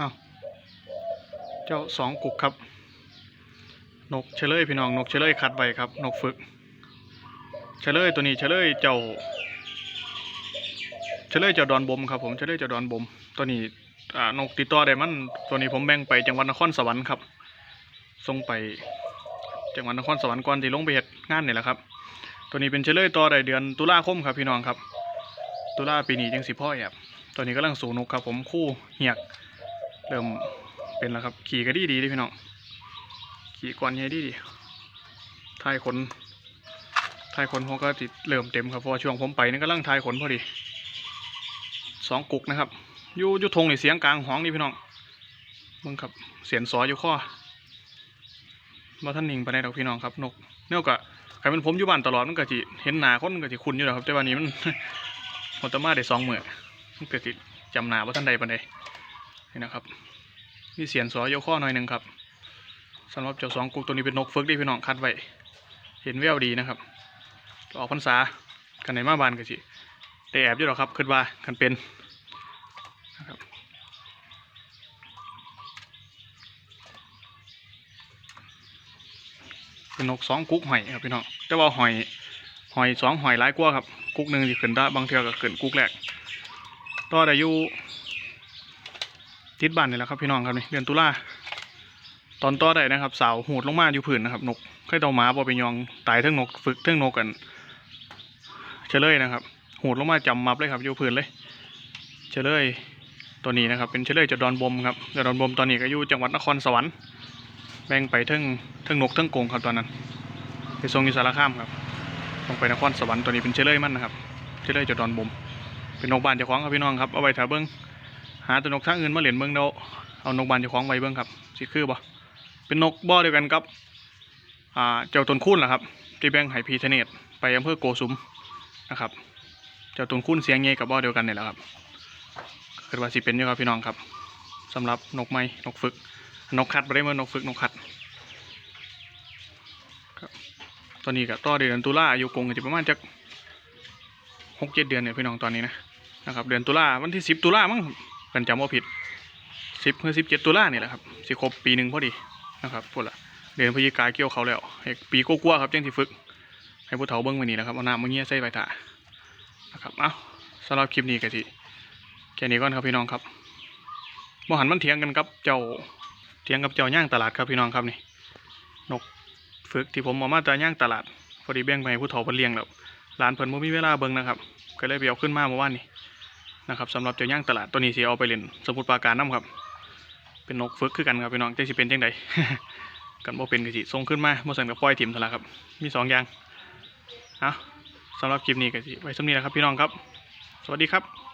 อ้าวเจ้าสองกุกครับ นกเฉลยพี่น้องนกเฉลยคัดไว้ครับ นกฝึก เฉลยตัวนี้เฉลยเจ้า เฉลยเจ้าดอนบมครับผมเฉลยเจ้าดอนบม ตัวนี้อ่านกติดต่อได้มันตัวนี้ผมแบ่งไปจังหวัดนครสวรรค์ครับส่งไปจังหวัดนครสวรรค์ก่อนที่ลงไปเฮ็ดงานนี่แหละครับ ตัวนี้เป็นเฉลยต่อได้เดือนตุลาคมครับพี่น้องครับ ตุลาปีนี้จังสิพ่อแอบตัวนี้กำลังสูนกครับผมคู่เหียก เริ่มเป็นแล้วครับ ขี่ก็ดีดีด้พี่น้องขี่กวนใหญ่ดีดีทายขนทายขนผมก็ติดเริ่มเต็มครับพอช่วงผมไปนี่กำลังทายขนพอดีสองกุกนะครับอยู่อยู่ทงนี่เสียงกลางห้องนี่พี่น้องเบิ่งครับเสียนสออยู่ข้อมาท่านนิ่งไปได้ดอกพี่น้องครับนกเนี่ยก็ใครเป็นผมอยู่บ้านตลอดมันก็จิเห็นหนาคนมันก็จิคุ้นอยู่แล้วครับแต่วันนี้มันหมดแตมาได้สองเมือมันก็จิจำหนาว่าท่านใดปานใด นี่นะครับมีเสียนสอยู่ข้อหน่อยหนึ่งครับสำหรับเจ้าสองกุกตัวนี้เป็นนกฝึกที่พี่น้องคัดไว้เห็นแววดีนะครับ ออกพรรษากันในมาบานก็สิได้แอบอยู่หรอกครับคิดว่ากันเป็นนะครับเป็นนกสองกุ๊กหอยครับพี่น้องแต่ว่าหอยหอยสองหอยหลายกว่าครับกุ๊กหนึ่งสิขึ้นได้บางเทื่อก็ขึ้นกุ๊กแรกต่อได้อยู่ ติดบ้านนี่แหละครับพี่น้องครับนี่เดือนตุลาตอนต่อได้นะครับสาวหูดลงมาอยู่ผืนนะครับนกเคยเต่าหมาบอไปยองตายเทั้งนกฝึกเทั้งนกกันเฉลยนะครับหูดลงมาจำมับเลยครับอยู่พื้นเลยเฉลยตัวนี้นะครับ เป็นเฉลยจากดอนบมครับจากดอนบมตอนนี้ก็อยู่จังหวัดนครสวรรค์แบ่งไปเทั้งเทั้งนกเทั้งกงครับตอนนั้นไปทรงอยู่สารคามครับลงไปนครสวรรค์ตัวนี้เป็นเฉลยมันนะครับเฉลยจากดอนบมเป็นนกบานเจ้าของครับพี่น้องครับเอาไว้ถ้าเบิ้ง หาตัวนกทางอื่นมาเหรียญเบิ้งเดาเอานกบานเจ้าของไว้เบิ้งครับสิคือบ่เป็นนกบ่อเดียวกันครับอ่าเจ้าตนคูนแหละครับที่แบ่งให้พีเทเนตไปอำเภอโกสุมนะครับเจ้าตนคุ้นเสียงเงี้ยกับบ่อเดียวกันนี่แหละครับคือว่าสิเป็นอยู่ครับพี่น้องครับสำหรับนกไม้นกฝึก นกขัดบ่ได้เมื่อนกฝึกนกขัดครับตอนนี้ก็ต่อเดือนตุลาอายุกงจะประมาณจักหกเจ็ดเดือนเนี่ยพี่น้องตอนนี้นะนะครับเดือนตุลาวันที่สิบตุลามั้ง เป็นจำว่าผิดสิบหรือสิบเจ็ดตุลาเนี่ยแหละครับสิครบปีหนึ่งพอดีนะครับพูดละเดือนพฤศจิกาเกี่ยวเขาแล้วอีกปีกว่าๆครับจังที่ฝึก ให้ผู้เฒ่าเบิ้งไว้นี่นะครับเอาน้ำมาเงี้ยใส่ใบตานะครับเอาสำหรับคลิปนี้ก็สิแค่นี้ก่อนครับพี่น้องครับมหันมันเถียงกันครับเจ้าเถียงกับเจ้าย่างตลาดครับพี่น้องครับนี่นกฝึกที่ผมเอามาจาย่างตลาดพอดีแบ่งไปให้ผู้เฒ่าเพิ่นเลี้ยงแล้วร้านเพิ่นบ่มีเวลาเบิ่งนะครับก็เลยไปเอาขึ้นมาเมื่อวานนี้ นะครับสำหรับเจ้าย่างตลาดตัวนี้สิเอาไปเล่นสมุดปราการน้ำครับ เป็นนกฝึกคือกันครับพี่น้องจังสิเป็นจังไดกันบ่เป็นกะสิส่งขึ้นมาบ่สั่งก็ปล่อยถิ่มสละครับ มีสองอย่างเอาสำหรับคลิปนี้กะสิไว้สำนี้นะครับพี่น้องครับ สวัสดีครับ